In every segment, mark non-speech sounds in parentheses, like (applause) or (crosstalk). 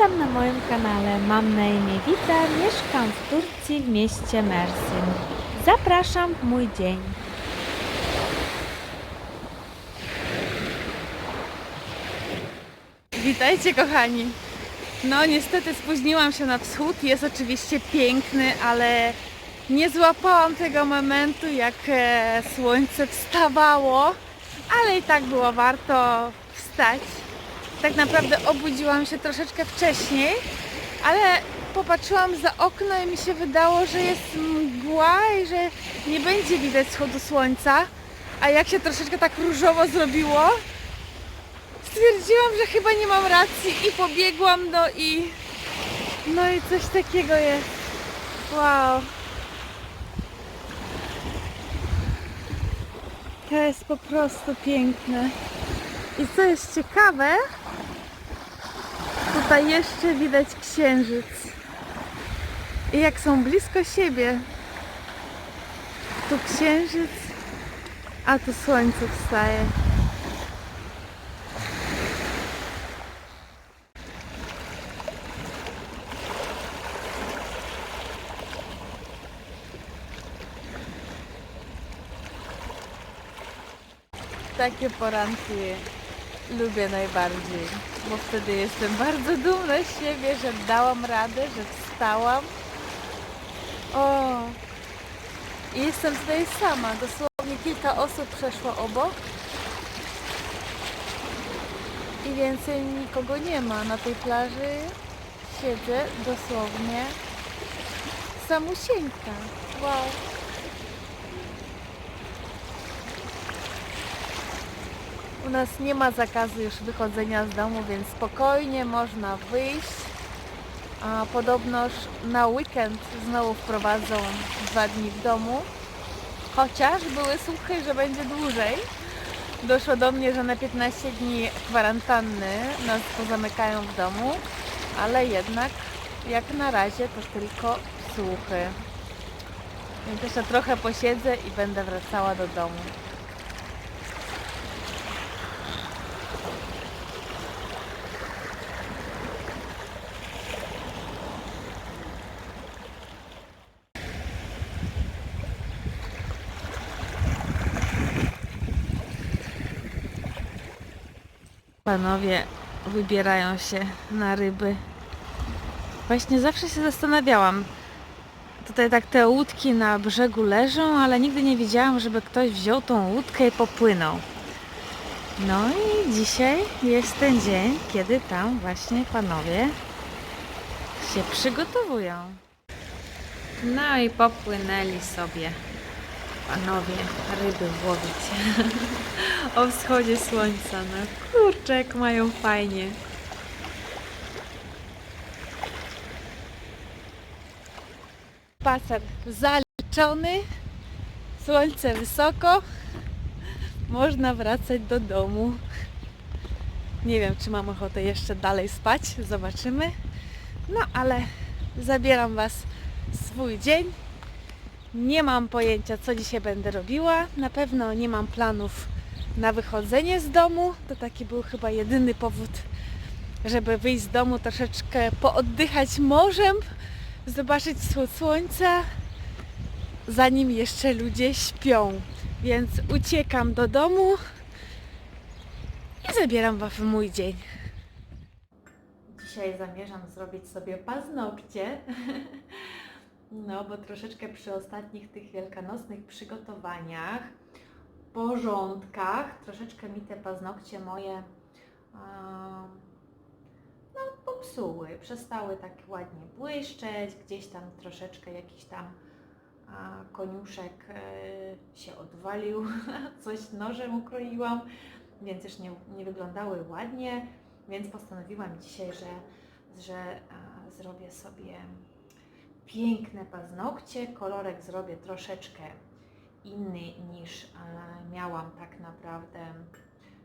Witam na moim kanale. Mam na imię Wita, mieszkam w Turcji w mieście Mersin. Zapraszam w mój dzień. Witajcie kochani. No niestety spóźniłam się na wschód. Jest oczywiście piękny, ale nie złapałam tego momentu, jak e, słońce wstawało, ale i tak było warto wstać. Tak naprawdę obudziłam się troszeczkę wcześniej, ale popatrzyłam za okno i mi się wydało, że jest mgła i że nie będzie widać wschodu słońca. A jak się troszeczkę tak różowo zrobiło, stwierdziłam, że chyba nie mam racji i pobiegłam no i no i coś takiego jest. Wow. To jest po prostu piękne. I co jest ciekawe, tutaj jeszcze widać księżyc. I jak są blisko siebie, tu księżyc, a tu słońce wstaje. Takie poranki lubię najbardziej, bo wtedy jestem bardzo dumna z siebie, że dałam radę, że wstałam. O! I jestem tutaj sama, dosłownie kilka osób przeszło obok. I więcej nikogo nie ma na tej plaży. Siedzę dosłownie samusieńka. Wow. U nas nie ma zakazu już wychodzenia z domu, więc spokojnie można wyjść. A podobnoż na weekend znowu wprowadzą dwa dni w domu. Chociaż były słuchy, że będzie dłużej. Doszło do mnie, że na 15 dni kwarantanny nas pozamykają w domu, ale jednak jak na razie to tylko słuchy. Więc jeszcze trochę posiedzę i będę wracała do domu. Panowie wybierają się na ryby. Właśnie zawsze się zastanawiałam. Tutaj tak te łódki na brzegu leżą, ale nigdy nie widziałam, żeby ktoś wziął tą łódkę i popłynął. No i dzisiaj jest ten dzień, kiedy tam właśnie panowie się przygotowują. No i popłynęli sobie panowie ryby łowić. (laughs) o wschodzie słońca. No kurczę, jak mają fajnie. Spacer zaliczony, słońce wysoko, można wracać do domu. Nie wiem, czy mam ochotę jeszcze dalej spać, zobaczymy. No ale zabieram Was swój dzień. Nie mam pojęcia, co dzisiaj będę robiła. Na pewno nie mam planów na wychodzenie z domu. To taki był chyba jedyny powód, żeby wyjść z domu, troszeczkę pooddychać morzem, zobaczyć wschód słońca, zanim jeszcze ludzie śpią. Więc uciekam do domu i zabieram Was w mój dzień. Dzisiaj zamierzam zrobić sobie paznokcie. (laughs) No, bo troszeczkę przy ostatnich tych wielkanocnych przygotowaniach, porządkach, troszeczkę mi te paznokcie moje no, popsuły. Przestały tak ładnie błyszczeć, gdzieś tam troszeczkę jakiś tam koniuszek e, się odwalił, (laughs) coś nożem ukroiłam, więc już nie, nie wyglądały ładnie, więc postanowiłam dzisiaj, że, że zrobię sobie piękne paznokcie. Kolorek zrobię troszeczkę inny niż miałam tak naprawdę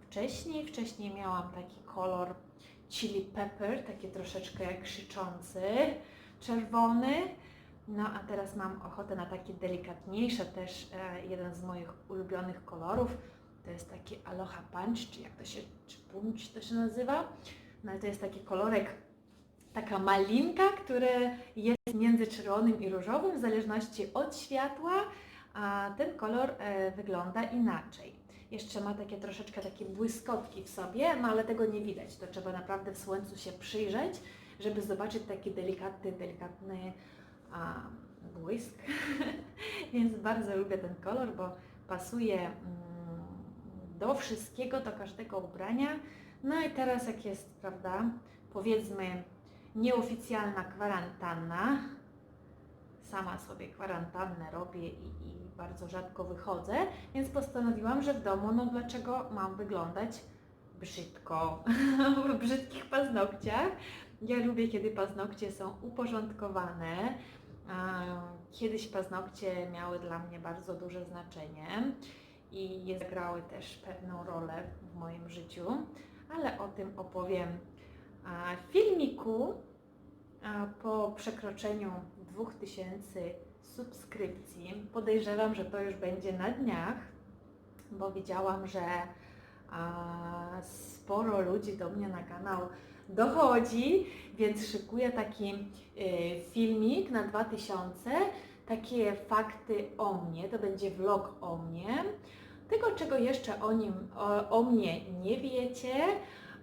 wcześniej. Wcześniej miałam taki kolor chili pepper, taki troszeczkę krzyczący, czerwony. No a teraz mam ochotę na takie delikatniejsze, też e, jeden z moich ulubionych kolorów. To jest taki Aloha Punch, czy jak to się, czy punch to się nazywa. No ale to jest taki kolorek taka malinka, która jest między czerwonym i różowym w zależności od światła, a ten kolor e, wygląda inaczej. Jeszcze ma takie troszeczkę takie błyskotki w sobie, no ale tego nie widać. To trzeba naprawdę w słońcu się przyjrzeć, żeby zobaczyć taki delikatny, delikatny a, błysk. (laughs) Więc bardzo lubię ten kolor, bo pasuje mm, do wszystkiego, do każdego ubrania. No i teraz jak jest, prawda, powiedzmy nieoficjalna kwarantanna, sama sobie kwarantannę robię i, i bardzo rzadko wychodzę, więc postanowiłam, że w domu, no dlaczego mam wyglądać brzydko, (laughs) w brzydkich paznokciach. Ja lubię, kiedy paznokcie są uporządkowane. Kiedyś paznokcie miały dla mnie bardzo duże znaczenie i zagrały też pewną rolę w moim życiu, ale o tym opowiem filmiku po przekroczeniu 2000 subskrypcji. Podejrzewam, że to już będzie na dniach, bo widziałam, że sporo ludzi do mnie na kanał dochodzi, więc szykuję taki y, filmik na 2000, takie fakty o mnie, to będzie vlog o mnie, tego czego jeszcze o nim, o, o mnie nie wiecie,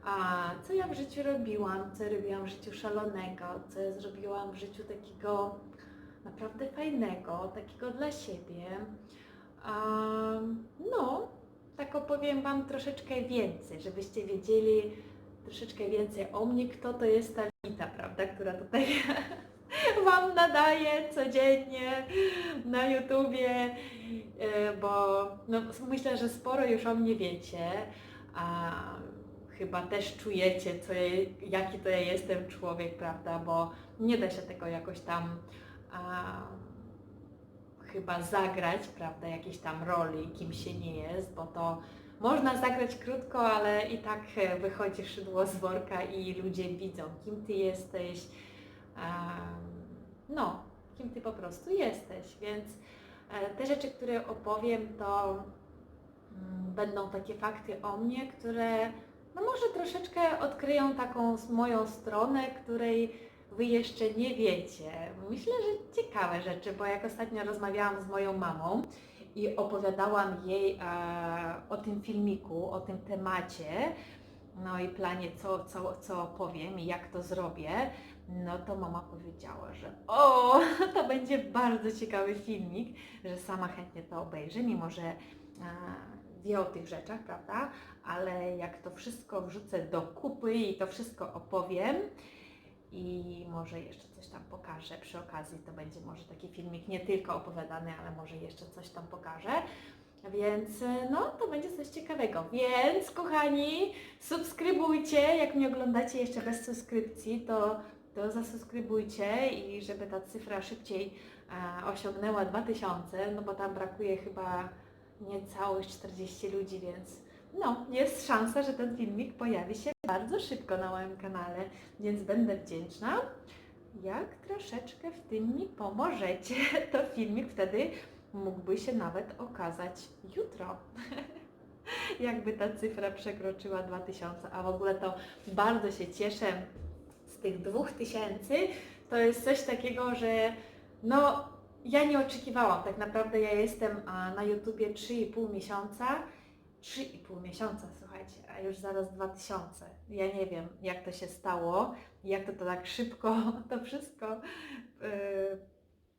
a co ja w życiu robiłam, co robiłam w życiu szalonego, co ja zrobiłam w życiu takiego naprawdę fajnego, takiego dla siebie. No, tak opowiem Wam troszeczkę więcej, żebyście wiedzieli troszeczkę więcej o mnie, kto to jest ta Wita, prawda, która tutaj (laughs) Wam nadaje codziennie na YouTubie, e, bo no, myślę, że sporo już o mnie wiecie, chyba też czujecie, co ja, jaki to ja jestem człowiek, prawda, bo nie da się tego jakoś tam a, chyba zagrać, prawda, jakiejś tam roli, kim się nie jest, bo to można zagrać krótko, ale i tak e, wychodzi szydło z worka i ludzie widzą, kim ty jesteś, em, no, kim ty po prostu jesteś, więc e, te rzeczy, które opowiem, to mm, będą takie fakty o mnie, które no może troszeczkę odkryją taką moją stronę, której Wy jeszcze nie wiecie. Myślę, że ciekawe rzeczy, bo jak ostatnio rozmawiałam z moją mamą i opowiadałam jej e, o tym filmiku, o tym temacie, no i planie, co, co, co powiem i jak to zrobię, no to mama powiedziała, że o, (laughs) to będzie bardzo ciekawy filmik, że sama chętnie to obejrzy, mimo że wie o tych rzeczach, prawda? Ale jak to wszystko wrzucę do kupy i to wszystko opowiem i może jeszcze coś tam pokażę przy okazji, to będzie może taki filmik nie tylko opowiadany, ale może jeszcze coś tam pokażę. Więc no, to będzie coś ciekawego. Więc kochani, subskrybujcie. Jak mnie oglądacie jeszcze bez subskrypcji, to, to zasubskrybujcie i żeby ta cyfra szybciej e, osiągnęła 2000, no bo tam brakuje chyba niecałych 40 ludzi, więc no, jest szansa, że ten filmik pojawi się bardzo szybko na moim kanale, więc będę wdzięczna. Jak troszeczkę w tym mi pomożecie, (laughs) to filmik wtedy mógłby się nawet okazać jutro. (laughs) Jakby ta cyfra przekroczyła 2000, a w ogóle to bardzo się cieszę z tych 2000. To jest coś takiego, że no ja nie oczekiwałam. Tak naprawdę ja jestem na YouTubie 3,5 miesiąca. 3,5 miesiąca, słuchajcie, a już zaraz 2000. Ja nie wiem, jak to się stało, jak to, to tak szybko, (laughs) to wszystko. Yy,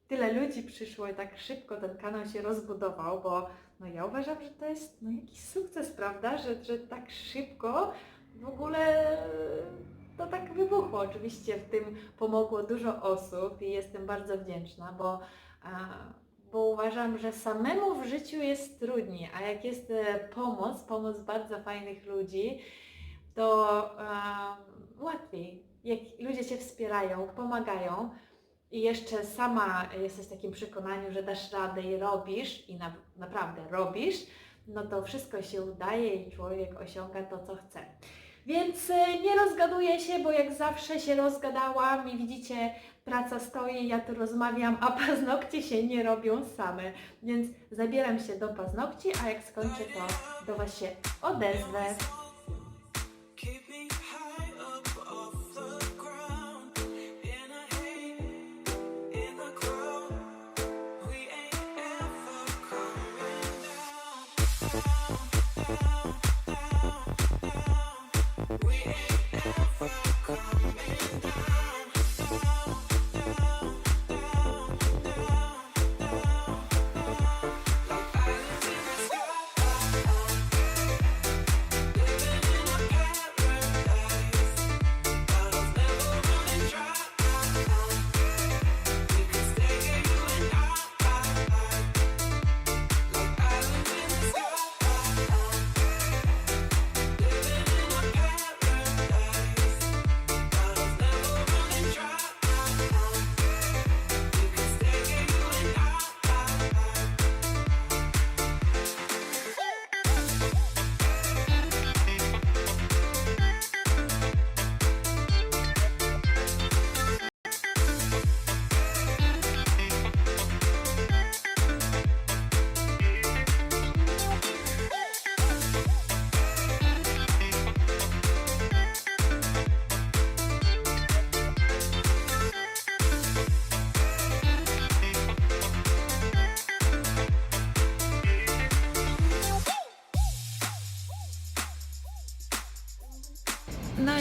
tyle ludzi przyszło i tak szybko ten kanał się rozbudował, bo no ja uważam, że to jest no jakiś sukces, prawda, że, że tak szybko w ogóle to tak wybuchło. Oczywiście w tym pomogło dużo osób i jestem bardzo wdzięczna, bo, bo uważam, że samemu w życiu jest trudniej, a jak jest e, pomoc, pomoc bardzo fajnych ludzi, to a, łatwiej. Jak ludzie Cię wspierają, pomagają, i jeszcze sama jesteś w takim przekonaniu, że dasz radę i robisz, i na, naprawdę robisz, no to wszystko się udaje i człowiek osiąga to, co chce. Więc e, nie rozgaduję się, bo jak zawsze się rozgadałam i widzicie, praca stoi, ja tu rozmawiam, a (laughs) paznokcie się nie robią same. Więc zabieram się do paznokci, a jak skończę, to do Was się odezwę.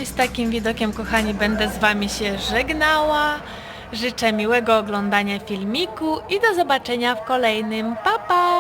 I z takim widokiem, kochani, będę z Wami się żegnała. Życzę miłego oglądania filmiku i do zobaczenia w kolejnym. Pa, pa!